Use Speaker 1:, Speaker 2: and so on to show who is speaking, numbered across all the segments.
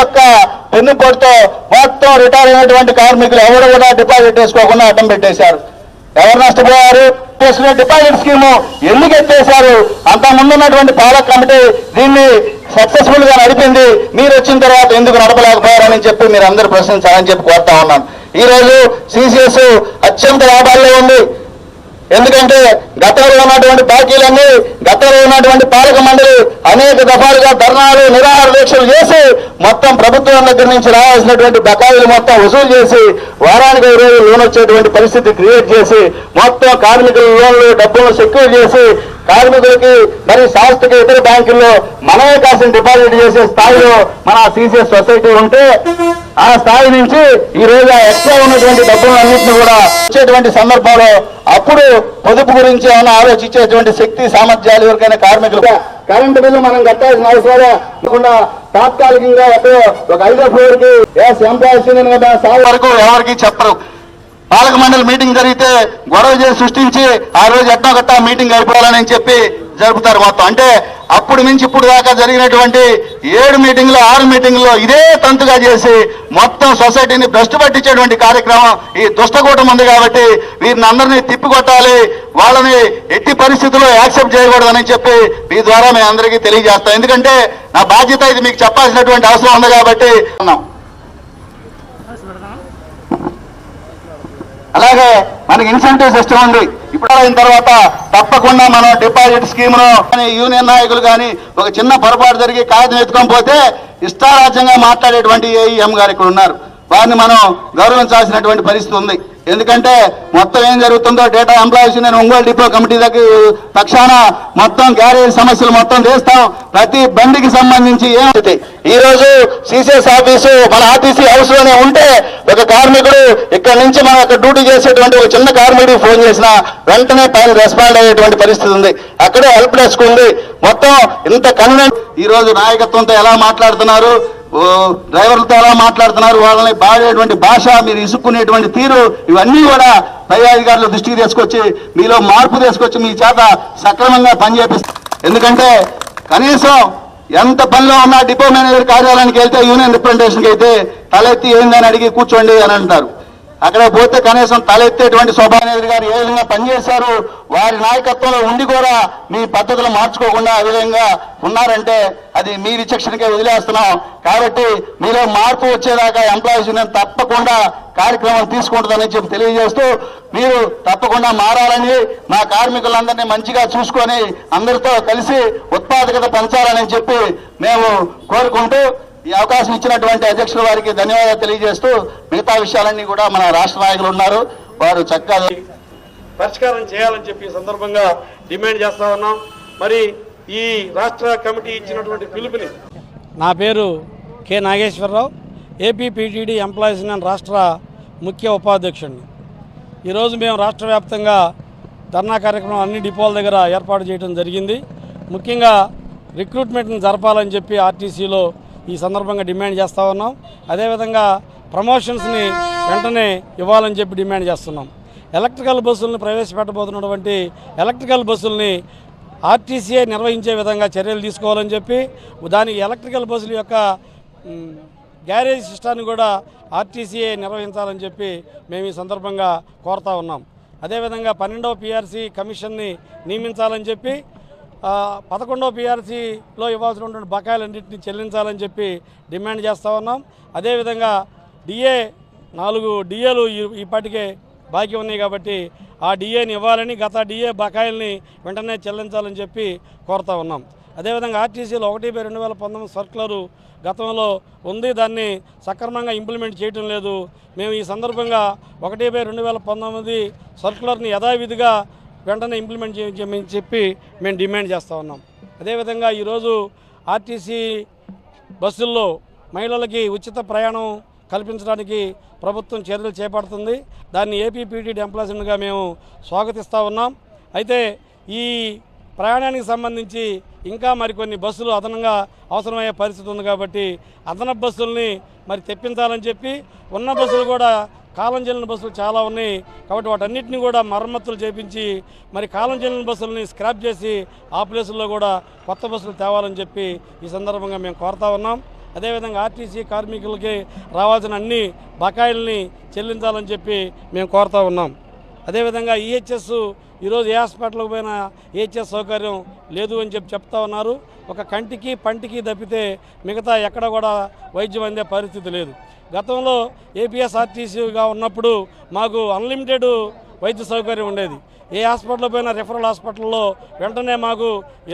Speaker 1: యొక్క పెన్నుపోటుతో మొత్తం రిటైర్ అయినటువంటి కార్మికులు ఎవరు కూడా డిపాజిట్ వేసుకోకుండా అడ్డం పెట్టేశారు. ఎవరు నష్టపోయారు? చేసిన డిపాజిట్ స్కీము ఎందుకు ఎత్తేశారు? అంత ముందున్నటువంటి పాలక కమిటీ దీన్ని సక్సెస్ఫుల్గా నడిపింది. మీరు వచ్చిన తర్వాత ఎందుకు నడపలేకపోయారని చెప్పి మీరు అందరూ ప్రశ్నించాలని చెప్పి కోరుతా ఉన్నాను. ఈ రోజు సిసిఎస్ అత్యంత లాభాల్లో ఉంది. ఎందుకంటే గతంలో ఉన్నటువంటి పార్టీలన్నీ గతంలో ఉన్నటువంటి పాలక మండలి అనేక దఫాలుగా ధర్నాలు నిరాహార దీక్షలు చేసి మొత్తం ప్రభుత్వం దగ్గర నుంచి రావాల్సినటువంటి బకాయిలు మొత్తం వసూలు చేసి వారానికి ఐదు రోజులు లోన్ వచ్చేటువంటి పరిస్థితి క్రియేట్ చేసి మొత్తం కార్మికుల లోన్లు డబ్బులను సెక్యూర్ చేసి కార్మికులకి మరి సంస్థకి ఇతర బ్యాంకుల్లో మనమే కాసిన డిపాజిట్ చేసే స్థాయిలో మన సిసిఎస్ సొసైటీ ఉంటే ఆ స్థాయి నుంచి ఈ రోజు ఎక్స్ట్రా ఉన్నటువంటి డబ్బులు అన్నింటినీ కూడా వచ్చేటువంటి సందర్భంలో అప్పుడు పొదుపు గురించి ఏమైనా ఆలోచించేటువంటి శక్తి సామర్థ్యాలు ఎవరికైనా కార్మికులు? కరెంటు బిల్లు మనం కట్టాల్సిన అవసరం లేకుండా తాత్కాలికంగా ఎక్కడో ఒక ఐదో ఫ్లోర్కి ఎంప్లాయీస్ వరకు ఎవరికి చెప్పరు. పాలక మండలి మీటింగ్ జరిగితే గొడవ చేసి సృష్టించి ఆ రోజు ఎట్నో గట్టా మీటింగ్ అయిపోవాలని చెప్పి జరుపుతారు మొత్తం. అంటే అప్పుడు నుంచి ఇప్పుడు దాకా జరిగినటువంటి ఏడు మీటింగ్లు ఆరు మీటింగ్లో ఇదే తంతుగా చేసి మొత్తం సొసైటీని భ్రష్టు పట్టించేటువంటి కార్యక్రమం ఈ దుష్టకూటం ఉంది కాబట్టి వీరిని అందరినీ తిప్పికొట్టాలి వాళ్ళని ఎట్టి పరిస్థితుల్లో యాక్సెప్ట్ చేయకూడదని చెప్పి మీ ద్వారా మేము అందరికీ తెలియజేస్తాం ఎందుకంటే నా బాధ్యత ఇది మీకు చెప్పాల్సినటువంటి అవసరం ఉంది కాబట్టి అన్నాం. అలాగే మనకి ఇన్సెంటివ్ సిస్టమ్ ఉంది. ఇప్పుడు అయిన తర్వాత తప్పకుండా మనం డిపాజిట్ స్కీమ్ను కానీ యూనియన్ నాయకులు కానీ ఒక చిన్న పొరపాటు జరిగి కాగితం ఎత్తుకొని పోతే ఇష్టారాజ్యంగా మాట్లాడేటువంటి ఏఈఎం గారు ఇక్కడ ఉన్నారు. వారిని మనం గౌరవించాల్సినటువంటి పరిస్థితి ఉంది. ఎందుకంటే మొత్తం ఏం జరుగుతుందో డేటా ఎంప్లాయీస్ నేను ఒంగోలు డిపో కమిటీ దగ్గర పక్షాన మొత్తం గ్యారేజ్ సమస్యలు మొత్తం చేస్తాం ప్రతి బండికి సంబంధించి ఏమవుతుంది ఈ రోజు సిసిఎస్ ఆఫీసు మన ఆర్టీసీ హౌస్లోనే ఉంటే ఒక కార్మికుడు ఇక్కడ నుంచి మనం అక్కడ డ్యూటీ చేసేటువంటి ఒక చిన్న కార్మికుడికి ఫోన్ చేసినా వెంటనే పైన రెస్పాండ్ అయ్యేటువంటి పరిస్థితి ఉంది. అక్కడే హెల్ప్ డెస్క్ ఉంది. మొత్తం ఇంత కన్వీనెంట్ ఈ రోజు నాయకత్వంతో ఎలా మాట్లాడుతున్నారు? డ్రైవర్లతో ఎలా మాట్లాడుతున్నారు. వాళ్ళని బాడేటువంటి భాష మీరు ఇసుక్కునేటువంటి తీరు ఇవన్నీ కూడా పై అధికారుల దృష్టికి తీసుకొచ్చి మీలో మార్పు తీసుకొచ్చి మీ చేత సక్రమంగా పనిచేపిస్తారు ఎందుకంటే కనీసం ఎంత పనిలో ఉన్నా డిపో మేనేజర్ కార్యాలయానికి వెళ్తే యూనియన్ రిప్రజెంటేషన్కి అయితే తలెత్తి ఏందని అడిగి కూర్చోండి అని అంటారు. అక్కడ పోతే కనీసం తలెత్తేటువంటి శోభానేది గారు ఏ విధంగా పనిచేశారు? వారి నాయకత్వంలో ఉండి కూడా మీ పద్ధతులు మార్చుకోకుండా ఆ విధంగా ఉన్నారంటే అది మీ విచక్షణకే వదిలేస్తున్నాం. కాబట్టి మీలో మార్పు వచ్చేదాకా ఎంప్లాయీస్ యూనియన్ తప్పకుండా కార్యక్రమం తీసుకుంటుందని చెప్పి తెలియజేస్తూ మీరు తప్పకుండా మారాలని మా కార్మికులందరినీ మంచిగా చూసుకొని అందరితో కలిసి ఉత్పాదకత పెంచాలని చెప్పి మేము కోరుకుంటూ ఈ అవకాశం ఇచ్చినటువంటి అధ్యక్షుల వారికి ధన్యవాదాలు తెలియజేస్తూ మిగతా విషయాలన్నీ కూడా మన రాష్ట్ర నాయకులు ఉన్నారు. వారు చక్కగా
Speaker 2: పరిష్కారం చేయాలని చెప్పి ఈ సందర్భంగా డిమాండ్ చేస్తా ఉన్నాం. మరి ఈ రాష్ట్ర కమిటీ ఇచ్చినటువంటి పిలుపుని
Speaker 3: నా పేరు K Nageswara Rao A P P T D employees union రాష్ట్ర ముఖ్య ఉపాధ్యక్షుడిని. ఈరోజు మేము రాష్ట్ర వ్యాప్తంగా ధర్నా కార్యక్రమం అన్ని డిపోల దగ్గర ఏర్పాటు చేయడం జరిగింది. ముఖ్యంగా రిక్రూట్మెంట్ని జరపాలని చెప్పి ఆర్టీసీలో ఈ సందర్భంగా డిమాండ్ చేస్తూ ఉన్నాం. అదేవిధంగా ప్రమోషన్స్ని వెంటనే ఇవ్వాలని చెప్పి డిమాండ్ చేస్తున్నాం. ఎలక్ట్రికల్ బస్సులను ప్రవేశపెట్టబోతున్నటువంటి ఎలక్ట్రికల్ బస్సుల్ని ఆర్టీసీఏ నిర్వహించే విధంగా చర్యలు తీసుకోవాలని చెప్పి దానికి ఎలక్ట్రికల్ బస్సుల యొక్క గ్యారేజ్ సిస్టాన్ని కూడా ఆర్టీసీఏ నిర్వహించాలని చెప్పి మేము ఈ సందర్భంగా కోరుతా ఉన్నాం. అదేవిధంగా పన్నెండవ పిఆర్సీ కమిషన్ని నియమించాలని చెప్పి పదకొండవ పిఆర్సీలో ఇవ్వాల్సినటువంటి బకాయిలన్నింటినీ చెల్లించాలని చెప్పి డిమాండ్ చేస్తూ ఉన్నాం. అదేవిధంగా డిఏ నాలుగు డిఏలు ఈ- ఇప్పటికే బాకీ ఉన్నాయి కాబట్టి ఆ డిఏని ఇవ్వాలని గత డిఏ బకాయిల్ని వెంటనే చెల్లించాలని చెప్పి కోరుతా ఉన్నాం. అదేవిధంగా ఆర్టీసీలో ఒకటి బై రెండు వేల పంతొమ్మిది సర్కులరు గతంలో ఉంది. దాన్ని సక్రమంగా ఇంప్లిమెంట్ చేయటం లేదు. మేము ఈ సందర్భంగా ఒకటి బై రెండు వేల పంతొమ్మిది సర్కులర్ని యథావిధిగా వెంటనే ఇంప్లిమెంట్ చేయమని చెప్పి మేము డిమాండ్ చేస్తూ ఉన్నాం. అదేవిధంగా ఈరోజు ఆర్టీసీ బస్సుల్లో మహిళలకి ఉచిత ప్రయాణం కల్పించడానికి ప్రభుత్వం చర్యలు చేపడుతుంది. దాన్ని ఏపీపీటీ ఎంప్లాయ్మెంట్గా మేము స్వాగతిస్తూ ఉన్నాం. అయితే ఈ ప్రయాణానికి సంబంధించి ఇంకా మరికొన్ని బస్సులు అదనంగా అవసరమయ్యే పరిస్థితి ఉంది కాబట్టి అదనపు బస్సుల్ని మరి తెప్పించాలని చెప్పి ఉన్న బస్సులు కూడా కాలం చెల్లిన బస్సులు చాలా ఉన్నాయి కాబట్టి వాటన్నిటిని కూడా మరమ్మతులు చేపించి మరి కాలం చెల్లిన బస్సులని స్క్రాప్ చేసి ఆ ప్లేసుల్లో కూడా కొత్త బస్సులు తేవాలని చెప్పి ఈ సందర్భంగా మేము కోరుతా ఉన్నాం. అదేవిధంగా ఆర్టీసీ కార్మికులకి రావాల్సిన అన్ని బకాయిల్ని చెల్లించాలని చెప్పి మేము కోరుతా ఉన్నాం. అదేవిధంగా ఈహెచ్ఎస్ ఈరోజు ఏ హాస్పిటల్కి పోయినా ఈహెచ్ఎస్ సౌకర్యం లేదు అని చెప్పి చెప్తా ఉన్నారు. ఒక కంటికి పంటికి తప్పితే మిగతా ఎక్కడ కూడా వైద్యం అందే పరిస్థితి లేదు. గతంలో ఏపీఎస్ఆర్టీసీగా ఉన్నప్పుడు మాకు అన్లిమిటెడ్ వైద్య సౌకర్యం ఉండేది. ఏ హాస్పిటల్ పోయినా రెఫరల్ హాస్పిటల్లో వెంటనే మాకు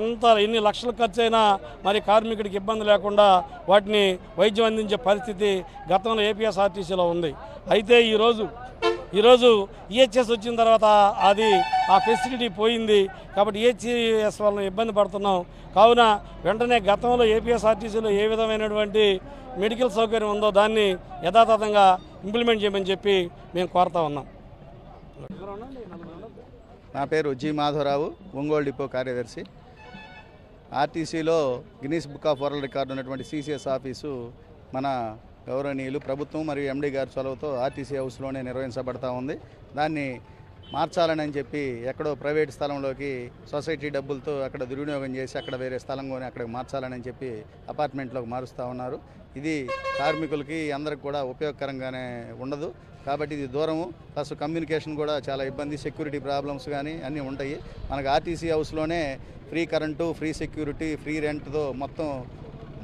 Speaker 3: ఎంత ఎన్ని లక్షలు ఖర్చు అయినా మరి కార్మికుడికి ఇబ్బంది లేకుండా వాటిని వైద్యం అందించే పరిస్థితి గతంలో ఏపీఎస్ఆర్టీసీలో ఉంది. అయితే ఈరోజు ఈరోజు ఈహెచ్ఎస్ వచ్చిన తర్వాత అది ఆ ఫెసిలిటీ పోయింది. కాబట్టి ఈహెచ్ఎస్ వలన ఇబ్బంది పడుతున్నాం. కావున వెంటనే గతంలో ఏపీఎస్ఆర్టీసీలో ఏ విధమైనటువంటి మెడికల్ సౌకర్యం ఉందో దాన్ని యథాతథంగా ఇంప్లిమెంట్ చేయమని చెప్పి మేము కోరుతా ఉన్నాం.
Speaker 1: నా పేరు జి మాధవరావు ఒంగోలు డిపో కార్యదర్శి. ఆర్టీసీలో Guinness book of world record ఉన్నటువంటి సిసిఎస్ ఆఫీసు మన గౌరవనీయులు ప్రభుత్వం మరియు ఎండీ గారి చొలవతో ఆర్టీసీ హౌస్లోనే నిర్వహించబడతా ఉంది. దాన్ని మార్చాలని అని చెప్పి ఎక్కడో ప్రైవేట్ స్థలంలోకి సొసైటీ డబ్బులతో అక్కడ దుర్వినియోగం చేసి అక్కడ వేరే స్థలం కొని అక్కడ మార్చాలని చెప్పి అపార్ట్మెంట్లోకి మారుస్తూ ఉన్నారు. ఇది కార్మికులకి అందరికి కూడా ఉపయోగకరంగానే ఉండదు. కాబట్టి ఇది దూరము. ప్లస్ కమ్యూనికేషన్ కూడా చాలా ఇబ్బంది. సెక్యూరిటీ ప్రాబ్లమ్స్ కానీ అన్నీ ఉంటాయి. మనకు RTC హౌస్లోనే free current free security free రెంట్తో మొత్తం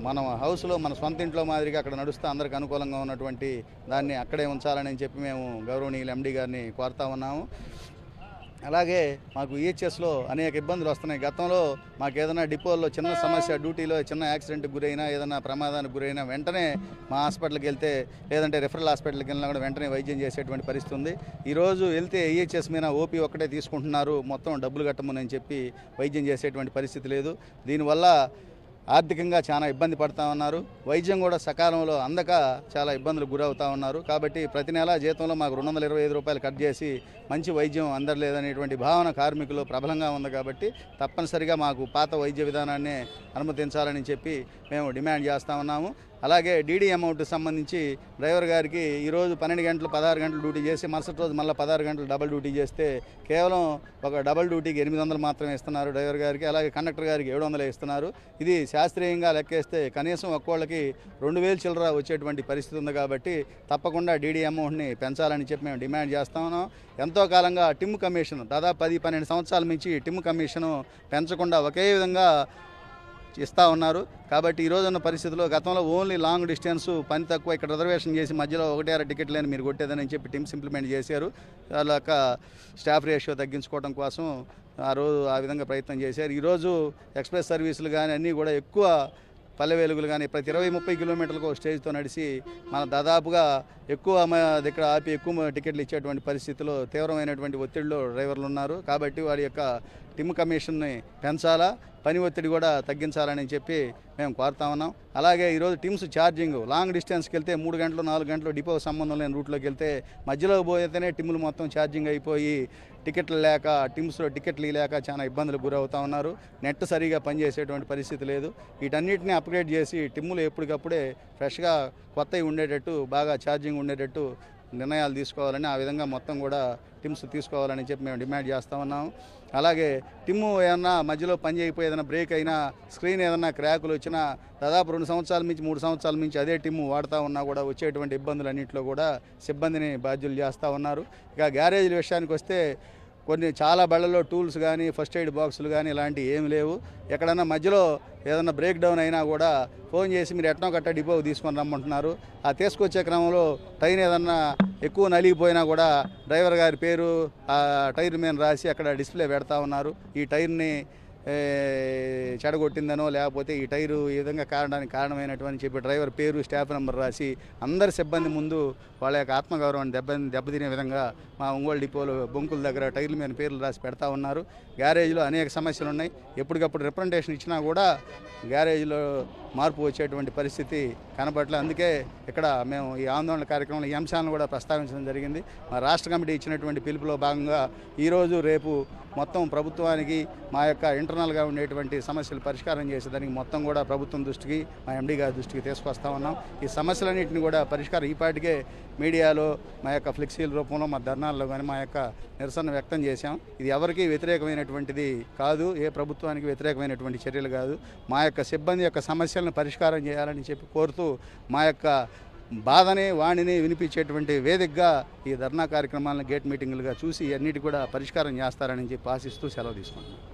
Speaker 1: మనం హౌస్లో మన సొంత ఇంట్లో మాదిరిగా అక్కడ నడుస్తూ అందరికి అనుకూలంగా ఉన్నటువంటి దాన్ని అక్కడే ఉంచాలని చెప్పి మేము గౌరవనీయులు ఎండీ గారిని కోరుతా ఉన్నాము. అలాగే మాకు ఈహెచ్ఎస్లో అనేక ఇబ్బందులు వస్తున్నాయి. గతంలో మాకు ఏదైనా డిపోల్లో చిన్న సమస్య డ్యూటీలో చిన్న యాక్సిడెంట్కి గురైనా ఏదైనా ప్రమాదానికి గురైనా వెంటనే మా హాస్పిటల్కి వెళ్తే లేదంటే రిఫరల్ హాస్పిటల్కి వెళ్ళినా కూడా వెంటనే వైద్యం చేసేటువంటి పరిస్థితి ఉంది. ఈరోజు వెళ్తే ఈహెచ్ఎస్ మీద ఓపీ ఒక్కటే తీసుకుంటున్నారు. మొత్తం డబ్బులు కట్టమని చెప్పి వైద్యం చేసేటువంటి పరిస్థితి లేదు. దీనివల్ల ఆర్థికంగా చాలా ఇబ్బంది పడతా ఉన్నారు. వైద్యం కూడా సకాలంలో అందక చాలా ఇబ్బందులు గురవుతా ఉన్నారు. కాబట్టి ప్రతి నెల జీతంలో మాకు రెండు వందల ఇరవై ఐదు రూపాయలు కట్ చేసి మంచి వైద్యం అందరలేదనేటువంటి భావన కార్మికులు ప్రబలంగా ఉంది కాబట్టి తప్పనిసరిగా మాకు పాత వైద్య విధానాన్ని అనుమతించాలని చెప్పి మేము డిమాండ్ చేస్తా ఉన్నాము. అలాగే డీడీ అమౌంట్ సంబంధించి డ్రైవర్ గారికి ఈరోజు పన్నెండు గంటలు పదహారు గంటలు డ్యూటీ చేసి మరుసటి రోజు మళ్ళీ పదహారు గంటలు డబల్ డ్యూటీ చేస్తే కేవలం ఒక డబల్ డ్యూటీకి ఎనిమిది వందలు మాత్రమే ఇస్తున్నారు డ్రైవర్ గారికి అలాగే కండక్టర్ గారికి ఏడు వందలు ఇస్తున్నారు. ఇది శాస్త్రీయంగా లెక్కేస్తే కనీసం ఒక్కోళ్ళకి రెండు వేలు చిల్లర వచ్చేటువంటి పరిస్థితి ఉంది కాబట్టి తప్పకుండా డీడీ అమౌంట్ని పెంచాలని చెప్పి మేము డిమాండ్ చేస్తా ఉన్నాం. ఎంతో కాలంగా టిమ్ కమిషన్ దాదాపు పది పన్నెండు సంవత్సరాల నుంచి టిమ్ కమిషను పెంచకుండా ఒకే విధంగా ఇస్తూ ఉన్నారు. కాబట్టి ఈ రోజున్న పరిస్థితిలో గతంలో ఓన్లీ లాంగ్ డిస్టెన్స్ పని తక్కువ ఇక్కడ రిజర్వేషన్ చేసి మధ్యలో ఒకటి అర టికెట్ లేని మీరు కొట్టేదని చెప్పి టీమ్స్ ఇంప్లిమెంట్ చేశారు. అలాక స్టాఫ్ రేషియో తగ్గించుకోవడం కోసం ఆ రోజు ఆ విధంగా ప్రయత్నం చేశారు. ఈరోజు ఎక్స్ప్రెస్ సర్వీసులు కానీ అన్నీ కూడా ఎక్కువ పల్లె వెలుగులు కానీ ప్రతి ఇరవై ముప్పై కిలోమీటర్లకు స్టేజ్తో నడిచి మన దాదాపుగా ఎక్కువ దగ్గర ఆపి ఎక్కువ టికెట్లు ఇచ్చేటువంటి పరిస్థితిలో తీవ్రమైనటువంటి ఒత్తిడిలో డ్రైవర్లు ఉన్నారు. కాబట్టి వారి యొక్క టిమ్ కమిషన్ని పెంచాలా? పని ఒత్తిడి కూడా తగ్గించాలని చెప్పి మేము కోరుతా ఉన్నాం. అలాగే ఈరోజు టీమ్స్ ఛార్జింగ్ లాంగ్ డిస్టెన్స్కి వెళ్తే మూడు గంటలు నాలుగు గంటలు డిపో సంబంధం లేని రూట్లోకి వెళ్తే మధ్యలో పోయితేనే టీములు మొత్తం ఛార్జింగ్ అయిపోయి టికెట్లు లేక టీమ్స్లో టికెట్లు లేక చాలా ఇబ్బందులు గురవుతా ఉన్నారు. నెట్ సరిగా పనిచేసేటువంటి పరిస్థితి లేదు. వీటన్నిటిని అప్గ్రేడ్ చేసి టిమ్ములు ఎప్పటికప్పుడే ఫ్రెష్గా కొత్తవి ఉండేటట్టు బాగా ఛార్జింగ్ ఉండేటట్టు నిర్ణయాలు తీసుకోవాలని ఆ విధంగా మొత్తం కూడా టిమ్స్ తీసుకోవాలని చెప్పి మేము డిమాండ్ చేస్తూ ఉన్నాం. అలాగే టిమ్ము ఏమన్నా మధ్యలో పని చేయకపోయి ఏదైనా బ్రేక్ అయినా స్క్రీన్ ఏదైనా క్రాకులు వచ్చినా దాదాపు రెండు సంవత్సరాల నుంచి మూడు సంవత్సరాల నుంచి అదే టిమ్ము వాడుతూ ఉన్నా కూడా వచ్చేటువంటి ఇబ్బందులన్నింటిలో కూడా సిబ్బందిని బాధ్యులు చేస్తూ ఉన్నారు. ఇక గ్యారేజీల విషయానికి వస్తే కొన్ని చాలా బళ్ళలో టూల్స్ కానీ ఫస్ట్ ఎయిడ్ బాక్సులు కానీ ఇలాంటివి ఏమి లేవు. ఎక్కడన్నా మధ్యలో ఏదైనా బ్రేక్ డౌన్ అయినా కూడా ఫోన్ చేసి మీరు ఎట్నో కట్ట డిపో తీసుకొని రమ్మంటున్నారు. ఆ తీసుకొచ్చే క్రమంలో టైర్ ఏదన్నా ఎక్కువ నలిగిపోయినా కూడా డ్రైవర్ గారి పేరు ఆ టైర్ మీద రాసి అక్కడ డిస్ప్లే పెడతా ఉన్నారు. ఈ టైర్ని చెడగొట్టిందనో లేకపోతే ఈ టైరు ఈ విధంగా కారణానికి కారణమైనటువంటి చెప్పి డ్రైవర్ పేరు స్టాఫ్ నెంబర్ రాసి అందరి సిబ్బంది ముందు వాళ్ళ యొక్క ఆత్మగౌరవాన్ని దెబ్బ దెబ్బతినే విధంగా మా ఒంగోలు డిపోలో బొంకుల దగ్గర టైర్ల మీద పేర్లు రాసి పెడతా ఉన్నారు. గ్యారేజ్లో అనేక సమస్యలు ఉన్నాయి ఎప్పటికప్పుడు రిప్రజెంటేషన్ ఇచ్చినా కూడా గ్యారేజ్లో మార్పు వచ్చేటువంటి పరిస్థితి కనబడలే. అందుకే ఇక్కడ మేము ఈ ఆందోళన కార్యక్రమంలో ఈ అంశాలను కూడా ప్రస్తావించడం జరిగింది. మా రాష్ట్ర కమిటీ ఇచ్చినటువంటి పిలుపులో భాగంగా ఈరోజు రేపు మొత్తం ప్రభుత్వానికి మా యొక్క ఇంటర్నల్గా ఉండేటువంటి సమస్యలు పరిష్కారం చేసేదానికి మొత్తం కూడా ప్రభుత్వం దృష్టికి మా ఎండీ గారి దృష్టికి తీసుకొస్తా ఉన్నాం. ఈ సమస్యలన్నింటిని కూడా పరిష్కారం ఈపాటికే మీడియాలో మా యొక్క ఫ్లెక్సీల రూపంలో మా ధర్నాల్లో కానీ మా యొక్క నిరసన వ్యక్తం చేశాం. ఇది ఎవరికీ వ్యతిరేకమైనటువంటిది కాదు ఏ ప్రభుత్వానికి వ్యతిరేకమైనటువంటి చర్యలు కాదు. మా యొక్క సిబ్బంది యొక్క సమస్యలు సమస్యలను పరిష్కారం చేయాలని చెప్పి కోరుతూ మా యొక్క బాధని వాణిని వినిపించేటువంటి వేదికగా ఈ ధర్నా కార్యక్రమాలను గేట్ మీటింగ్లుగా చూసి అన్నిటి కూడా పరిష్కారం చేస్తారని చెప్పి ఆశిస్తూ సెలవు తీసుకుంటున్నాను